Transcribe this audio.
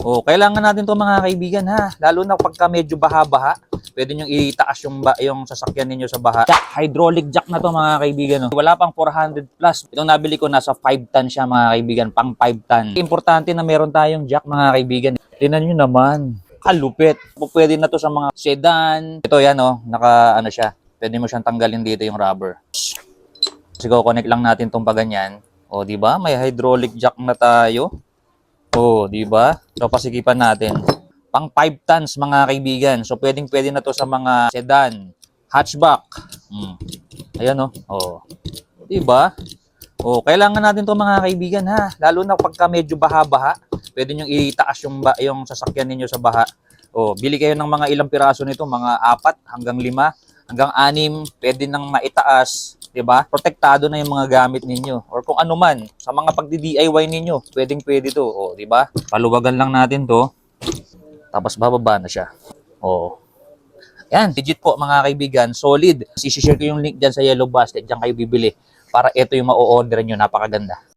Oh, kailangan natin 'to mga kaibigan ha. Lalo na pagka medyo baha-baha, pwede niyo itaas yung ba, yung sasakyan ninyo sa baha. Jack, hydraulic jack na 'to mga kaibigan. Oh. Wala pang 400 plus. Itong nabili ko nasa 5 ton siya mga kaibigan, pang 5 ton. Importante na meron tayong jack mga kaibigan. Tingnan niyo naman. Kalupit. Pwede na to sa mga sedan. Ito yan oh, naka ano siya. Pwede mo siyang tanggalin dito yung rubber. Siguro connect lang natin tong paganyan. O, di ba? May hydraulic jack na tayo. O, di ba? So, pasikipan natin. Pang 5 tons, mga kaibigan. So, pwedeng pwede na to sa mga sedan, hatchback. Hmm. Ayan, o. O. Di ba? O, kailangan natin to mga kaibigan, ha? Lalo na pagka medyo baha-baha, pwede nyo itaas yung, ba- yung sasakyan ninyo sa baha. O, bili kayo ng mga ilang piraso nito, mga apat hanggang lima, hanggang anim, pwede nang maitaas, 'di ba? Protektado na yung mga gamit ninyo or kung ano man sa mga pagdi-DIY ninyo, pwedeng pwede 'to, oh, 'di ba? Paluwagan lang natin 'to. Tapos bababa na siya. Oh. Yan, digit po mga kaibigan, solid. I-share ko yung link dyan sa Yellow Basket, dyan kayo bibili para ito yung ma-order nyo, napakaganda.